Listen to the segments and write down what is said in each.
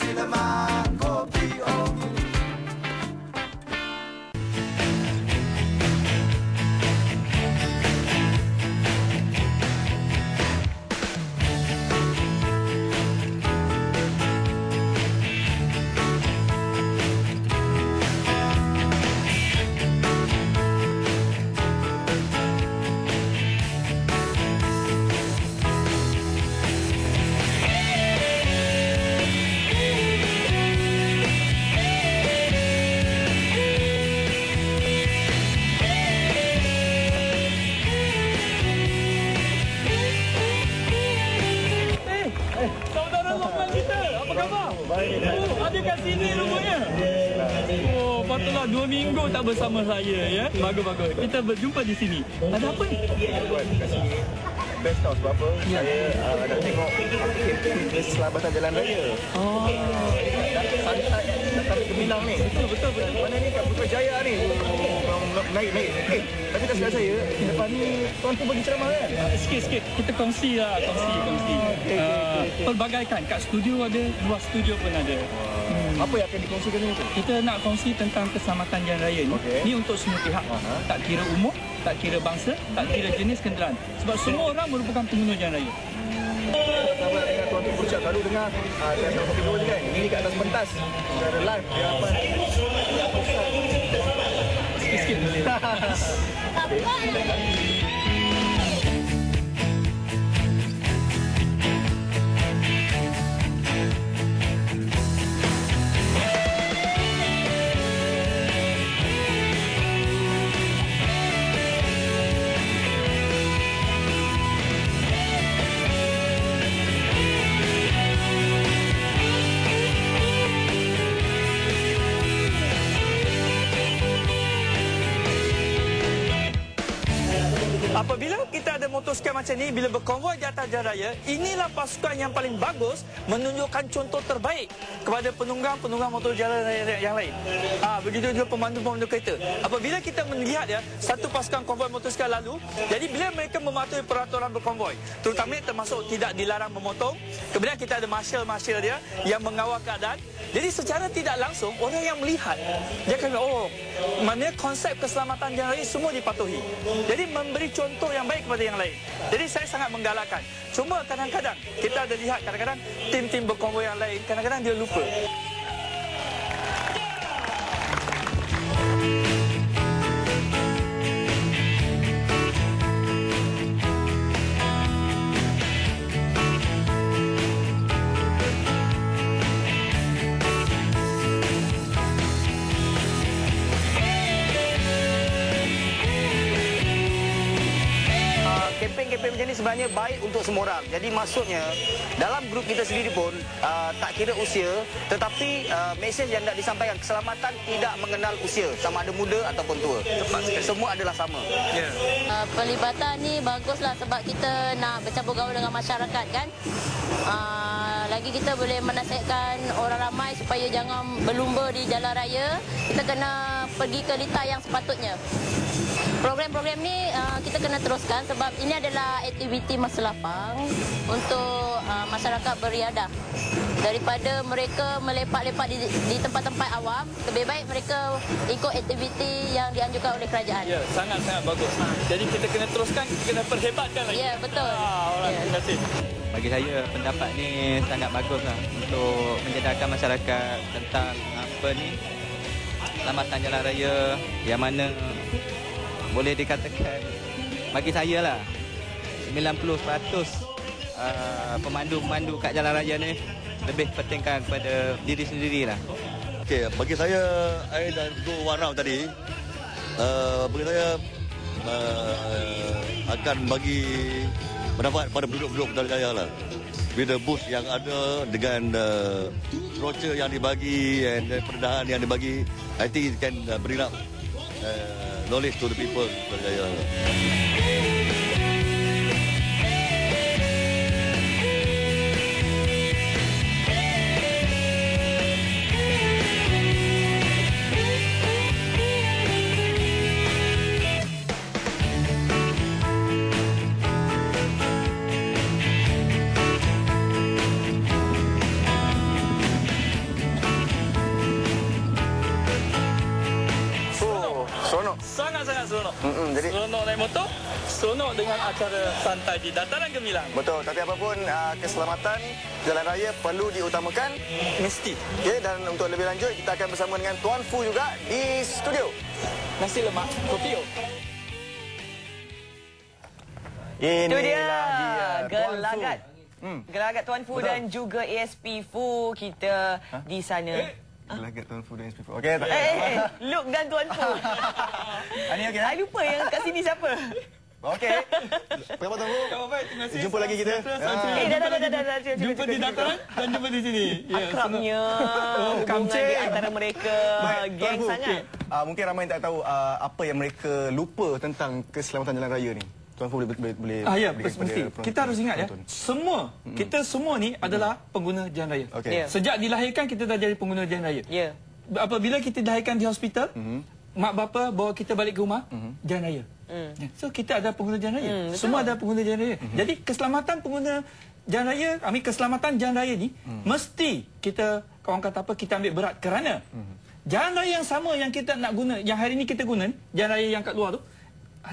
till the mind. Patutlah dua minggu tak bersama saya ya. Bagus-bagus. Kita berjumpa di sini. Ada apa ni? buat kat sini best tau sebab apa Ya. saya uh, nak tengok kempen keselamatan jalan raya Oh, santai datang ke Gemilang ni betul betul betul. mana ni kat Putrajaya ni oh, naik naik eh tapi tak silap saya depan ni tuan tu bagi ceramah kan Sikit sikit kita kongsi lah, kongsi kongsi. okey, Ah. Pelbagai kan, kat studio ada, luar studio pun ada. Apa yang akan dikongsikan ni tu Kita nak kongsi tentang keselamatan jalan raya ni. Okey. Ni untuk semua pihak. Aha. Tak kira umur, tak kira bangsa, tak kira jenis kenderaan. Sebab semua orang merupakan pengguna jalan raya. sahabat dengar tuan tu berucap lalu dengar uh, saya video je kan ini kat atas pentas secara live di hadapan Sikit-sikit. Apabila motosikal macam ni, bila berkonvoi di atas jalan raya, inilah pasukan yang paling bagus menunjukkan contoh terbaik kepada penunggang-penunggang motor jalan raya yang lain. Ah, begitu juga pemandu-pemandu kereta. Apabila kita melihat ya, satu pasukan konvoi motosikal lalu, jadi bila mereka mematuhi peraturan berkonvoi, terutama termasuk tidak dilarang memotong, kemudian kita ada marshal-marshal dia yang mengawal keadaan, jadi secara tidak langsung orang yang melihat dia akan oh mana konsep keselamatan jalan raya semua dipatuhi. Jadi memberi contoh yang baik kepada yang lain. Jadi saya sangat menggalakkan. Cuma kadang-kadang kita ada lihat kadang-kadang tim-tim berkonvoi yang lain kadang-kadang dia lupa. Sebenarnya baik untuk semua orang. Jadi maksudnya dalam grup kita sendiri pun uh, tak kira usia tetapi uh, mesej yang nak disampaikan keselamatan tidak mengenal usia sama ada muda ataupun tua. Semua adalah sama. Ya. Uh, pelibatan ni baguslah sebab kita nak bercampur gaul dengan masyarakat kan. Uh, lagi kita boleh menasihatkan orang ramai supaya jangan berlumba di jalan raya. Kita kena pergi ke litar yang sepatutnya. Program-program ni uh, kita kena teruskan sebab ini adalah aktiviti masa lapang untuk uh, masyarakat beriadah. Daripada mereka melepak-lepak di, di tempat-tempat awam, lebih baik mereka ikut aktiviti yang dianjurkan oleh kerajaan. Ya, sangat-sangat bagus. Jadi kita kena teruskan, kita kena perhebatkan lagi. Ya, betul. Ah, alright, Ya. terima kasih. Bagi saya pendapat ni sangat bagus lah untuk menjedarkan masyarakat tentang apa ni selamatan jalan raya yang mana boleh dikatakan bagi saya lah 90% uh, pemandu-pemandu kat jalan raya ni lebih pentingkan kepada diri sendiri lah. Okey, bagi saya I dan go one round tadi uh, bagi saya uh, akan bagi manfaat pada penduduk-penduduk Kota Jaya lah. With the boost yang ada dengan uh, brochure yang dibagi and uh, perdahan yang dibagi, I think it can uh, bring up uh, knowledge to the people Kota Jaya. Mm-mm, jadi- Seronok naik motor, seronok dengan acara santai di Dataran Gemilang. Betul, tapi apapun uh, keselamatan jalan raya perlu diutamakan. Mesti. Okay, dan untuk lebih lanjut kita akan bersama dengan Tuan Fu juga di studio. Nasi lemak, kopio. Itu dia Inilah dia, Tuan Fu. gelagat. Gelagat Tuan Fu dan juga ASP Fu kita di sana. Gelagat Tuan Fu dan SPP. Okey, tak. Eh, eh, eh, Luke dan Tuan Fu. Ani okey. I lupa yang kat sini siapa. Okey. Apa khabar Tuan Fu? Terima kasih. Jumpa lagi kita. Ah. Eh, dah, dah, dah, dah, dah, Jumpa di Dataran dan jumpa di sini. Ya, Akrabnya hubungan Kamcing. di antara mereka geng sangat. Ah, mungkin ramai yang tak tahu ah, apa yang mereka lupa tentang keselamatan jalan raya ni. Tuan Fu boleh boleh boleh Ah ya, mesti. penonton- Kita harus ingat ya, penonton. semua kita semua ni adalah pengguna jalan raya. Okey. Ya. Sejak dilahirkan kita dah jadi pengguna jalan raya. Ya. Apabila kita dilahirkan di hospital, Mhm. mak bapa bawa kita balik ke rumah, jalan raya. Ya. So kita ada pengguna jalan raya. Semua ada pengguna jalan raya. Mhm. Jadi keselamatan pengguna jalan raya, kami keselamatan jalan raya ni Mhm. mesti kita kawan kata apa kita ambil berat kerana jalan raya yang sama yang kita nak guna, yang hari ni kita guna, jalan raya yang kat luar tu,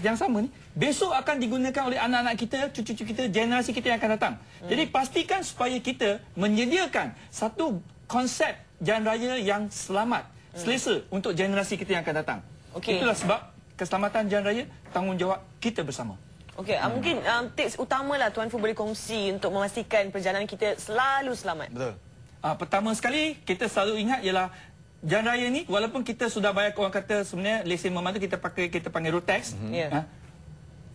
yang sama ni besok akan digunakan oleh anak-anak kita, cucu-cucu kita, generasi kita yang akan datang. Jadi pastikan supaya kita menyediakan satu konsep jalan raya yang selamat, selesa untuk generasi kita yang akan datang. Okey. Itulah sebab keselamatan jalan raya tanggungjawab kita bersama. Okey, uh, mungkin um, tips utamalah Tuan Fu boleh kongsi untuk memastikan perjalanan kita selalu selamat. Betul. Ah, pertama sekali kita selalu ingat ialah jalan raya ni walaupun kita sudah bayar orang kata sebenarnya lesen memandu kita pakai kita panggil road tax. Ya. ah,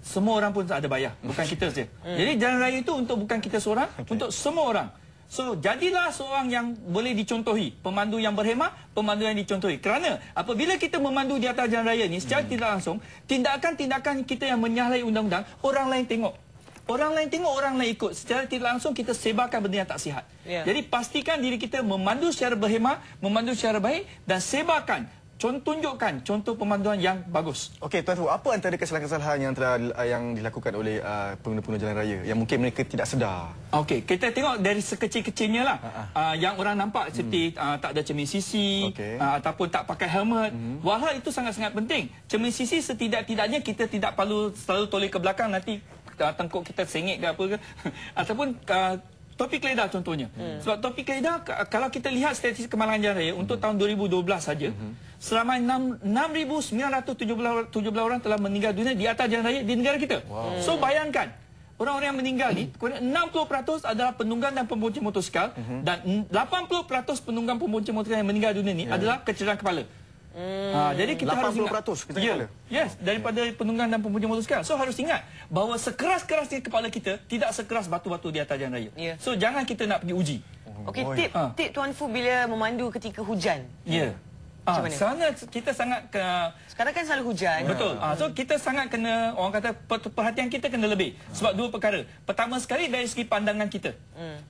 semua orang pun ada bayar, bukan kita saja. Jadi jalan raya itu untuk bukan kita seorang, untuk semua orang. So jadilah seorang yang boleh dicontohi, pemandu yang berhemah, pemandu yang dicontohi. Kerana apabila kita memandu di atas jalan raya ni secara tidak langsung, tindakan-tindakan kita yang menyalahi undang-undang, orang lain tengok. Orang lain tengok, orang lain ikut. Secara tidak langsung kita sebarkan benda yang tak sihat. Ya. Jadi pastikan diri kita memandu secara berhemah, memandu secara baik dan sebarkan, contoh tunjukkan contoh pemanduan yang bagus. Okey, Tuan Fu, apa antara kesalahan-kesalahan yang telah uh, yang dilakukan oleh uh, pengguna-pengguna jalan raya yang mungkin mereka tidak sedar? Okey, kita tengok dari sekecil-kecilnya lah. Uh, yang orang nampak seperti uh, tak ada cermin sisi Okey. uh, ataupun tak pakai helmet. Walau itu sangat-sangat penting. Cermin sisi setidak-tidaknya kita tidak perlu selalu toleh ke belakang nanti uh, tengkuk kita sengit ke apa ke. ataupun uh, topi keledar contohnya. Sebab topi keledar kalau kita lihat statistik kemalangan jalan raya untuk tahun 2012 saja selama 6 6,917 orang telah meninggal dunia di atas jalan raya di negara kita. So bayangkan Orang-orang yang meninggal ni, kemudian 60% adalah penunggang dan pembonceng motosikal dan 80% penunggang pembonceng motosikal yang meninggal dunia ni adalah kecederaan kepala. Ha, jadi kita harus 80% ingat. kecederaan Ya, kepala? Yes, daripada penunggang dan pembonceng motosikal. So harus ingat bahawa sekeras-kerasnya kepala kita tidak sekeras batu-batu di atas jalan raya. Ya. So jangan kita nak pergi uji. Okey, Oi. tip Ah. tip Tuan Fu bila memandu ketika hujan. Ya. Macam Ah, sangat kita sangat ke, Sekarang kan selalu hujan. Betul. Ah, so kita sangat kena orang kata per- perhatian kita kena lebih sebab dua perkara. Pertama sekali dari segi pandangan kita.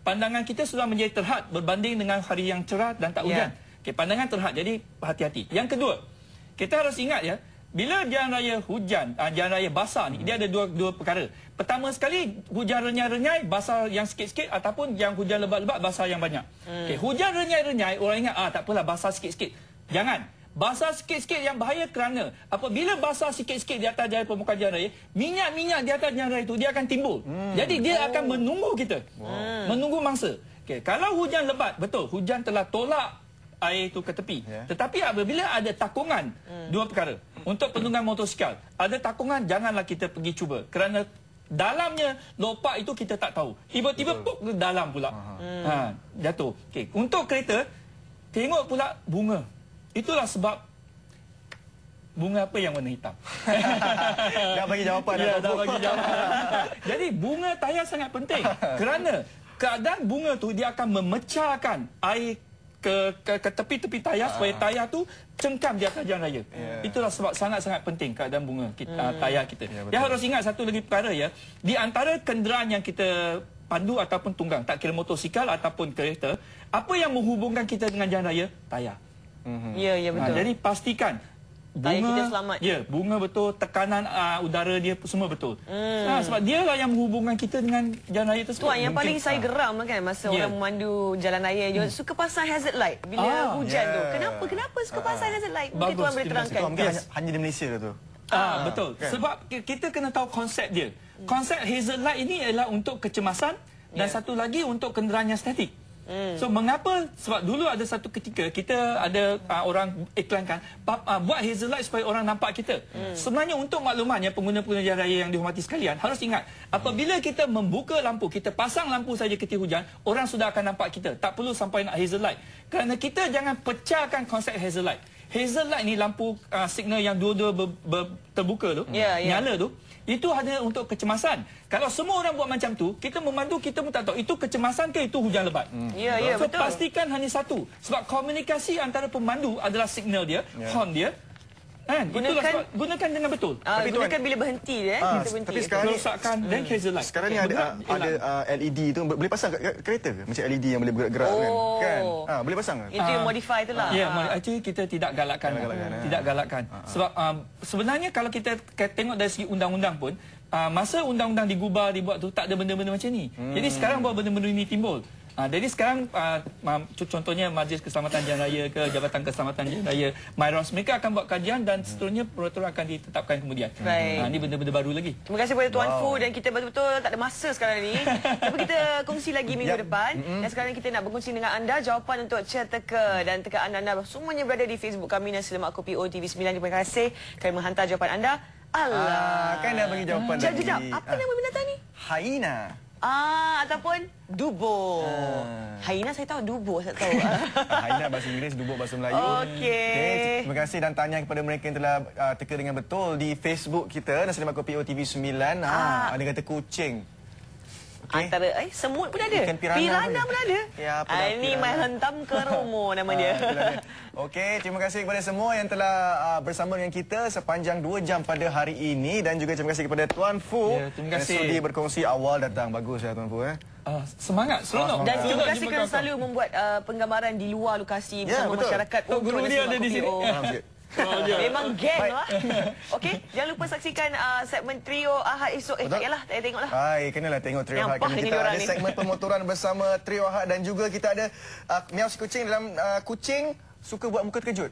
Pandangan kita sudah menjadi terhad berbanding dengan hari yang cerah dan tak Ya. hujan. Okey, pandangan terhad. Jadi hati-hati. Yang kedua, kita harus ingat ya, bila jalan raya hujan, ah, jalan raya basah ni, dia ada dua dua perkara. Pertama sekali hujan renyai-renyai, basah yang sikit-sikit ataupun yang hujan lebat-lebat, basah yang banyak. Okey, hujan renyai-renyai, orang ingat ah tak apalah basah sikit-sikit. Jangan. Basah sikit-sikit yang bahaya kerana apabila basah sikit-sikit di atas jalan permukaan jalan raya, minyak-minyak di atas jalan raya itu dia akan timbul. Jadi dia akan menunggu kita. Menunggu mangsa. Okey, kalau hujan lebat, betul, hujan telah tolak air itu ke tepi. Ya. Tetapi apabila ada takungan, dua perkara. Untuk penunggang motosikal, ada takungan janganlah kita pergi cuba kerana dalamnya lopak itu kita tak tahu. Tiba-tiba puk ke dalam pula. Ha, jatuh. Okey, untuk kereta tengok pula bunga. Itulah sebab bunga apa yang warna hitam? Dah bagi jawapan Ya, dah, bagi jawapan. Jadi bunga tayar sangat penting. Kerana keadaan bunga tu dia akan memecahkan air ke ke, ke tepi-tepi tayar supaya tayar tu cengkam di atas jalan raya. Itulah sebab sangat-sangat penting keadaan bunga kita, ah, tayar kita. Ya, betul. Dia harus ingat satu lagi perkara ya. Di antara kenderaan yang kita pandu ataupun tunggang, tak kira motosikal ataupun kereta, apa yang menghubungkan kita dengan jalan raya? Tayar. Ya, ya Ha, betul. jadi pastikan Tayar kita selamat. Ya, bunga betul, tekanan uh, udara dia semua betul. Hmm. Ha, sebab dia lah yang menghubungkan kita dengan jalan raya tersebut. Tuan, yang paling Mungkin- saya geram lah kan masa Ya. orang memandu jalan raya dia suka pasang hazard light bila Ah, hujan ya. tu. Kenapa? Kenapa suka pasang hazard light? Mungkin Bagus, tuan boleh terangkan. Tuan, mungkin hanya, hanya di Malaysia lah tu. Ah, betul. Sebab ki- kita kena tahu konsep dia. Konsep hazel light ini adalah untuk kecemasan dan satu lagi untuk kenderaan yang statik. So mengapa sebab dulu ada satu ketika kita ada uh, orang iklankan uh, buat hazel light supaya orang nampak kita. Sebenarnya untuk maklumannya pengguna-pengguna jalan raya yang dihormati sekalian harus ingat apabila kita membuka lampu kita pasang lampu saja ketika hujan orang sudah akan nampak kita. Tak perlu sampai nak hazel light. Kerana kita jangan pecahkan konsep hazel light. Hazel light ni lampu uh, signal yang dua-dua ber, ber, terbuka tu, Ya, ya. nyala tu, itu hanya untuk kecemasan. Kalau semua orang buat macam tu, kita memandu kita pun tak tahu itu kecemasan ke itu hujan lebat. Ya, ya, so betul. pastikan hanya satu. Sebab komunikasi antara pemandu adalah signal dia, horn dia. Kan? Gunakan- sebab, gunakan dengan betul. Ah, Tapi gunakan tuan- bila berhenti dia, eh. Ah, kita berhenti. tapi sekarang ni- Rosakkan dan hazel light. Sekarang ni ada uh, ada uh, LED tu boleh pasang kat kereta ke? Macam LED yang boleh bergerak kan? Oh. Kan? Ah, boleh pasang ke? Itu yang modify tu lah. Ya, Ah. yeah, actually kita tidak galakkan. Tidak galakkan, eh. tidak galakkan. Sebab um, sebenarnya kalau kita tengok dari segi undang-undang pun, uh, masa undang-undang digubah dibuat tu tak ada benda-benda macam ni. Jadi sekarang baru benda-benda ini timbul. Uh, jadi sekarang uh, contohnya Majlis Keselamatan Jalan Raya ke Jabatan Keselamatan Jalan Raya MyROS mereka akan buat kajian dan seterusnya peraturan akan ditetapkan kemudian. Baik. Ah, ini benda-benda baru lagi. Terima kasih kepada Tuan Fu dan kita betul-betul tak ada masa sekarang ni. Tapi kita kongsi lagi minggu Yap. depan. Dan sekarang kita nak berkongsi dengan anda jawapan untuk Cia Teka dan teka anda-anda semuanya berada di Facebook kami Nasi Lemak Kopi OTV9. Terima kasih kerana menghantar jawapan anda. Ah, Allah. kan dah bagi jawapan Jap, tadi. jap, jap. Apa Ah. nama binatang ni? Hyena. Ah, ataupun dubo. Ah. Haina saya tahu, dubo saya tahu. Ah, Hyena bahasa Inggeris, dubuk bahasa Melayu. Okey. Terima kasih dan tanya kepada mereka yang telah uh, teka dengan betul di Facebook kita Nasi Lemak Kopi OTV 9. Ah. ada kata kucing. Okey. Antara eh semut pun ada. Ikan pirana pirana pun pun ada. Ya, apa ah, ini pirana. mai hentam ke romo nama dia. Ah, dia. Okey, terima kasih kepada semua yang telah uh, bersama dengan kita sepanjang 2 jam pada hari ini dan juga terima kasih kepada Tuan Fu Ya, terima kasih. yang sudi berkongsi awal datang. Bagus ya Tuan Fu eh. Ah, semangat, seronok. Dan terima kasih kerana selalu membuat uh, penggambaran di luar lokasi Ya, bersama betul. masyarakat Tok Guru untuk dia ada di sini. Oh. Memang geng lah. Okey, jangan lupa saksikan uh, segmen trio Ahad esok. Eh, Betul. tak payahlah, tak payah tengok lah. Hai, kenalah tengok Trio Ahad. Kerana dengan kita ada ni. segmen pemotoran bersama Trio Ahad dan juga kita ada uh, Miao si kucing dalam uh, kucing suka buat muka terkejut.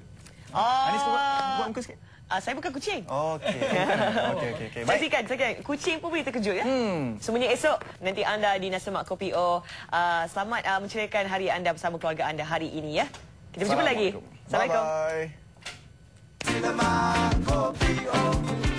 Oh. Ani suka buat, buat muka sikit. Ah, saya bukan kucing. Okey. Okey, okey, okey. Baik. Saksikan, saksikan. Kucing pun boleh terkejut ya. Hmm. Semuanya esok nanti anda di Nasi Lemak Kopi O. Uh, selamat uh, menceriakan hari anda bersama keluarga anda hari ini ya. Kita berjumpa lagi. Assalamualaikum. Kinamakopi, oh.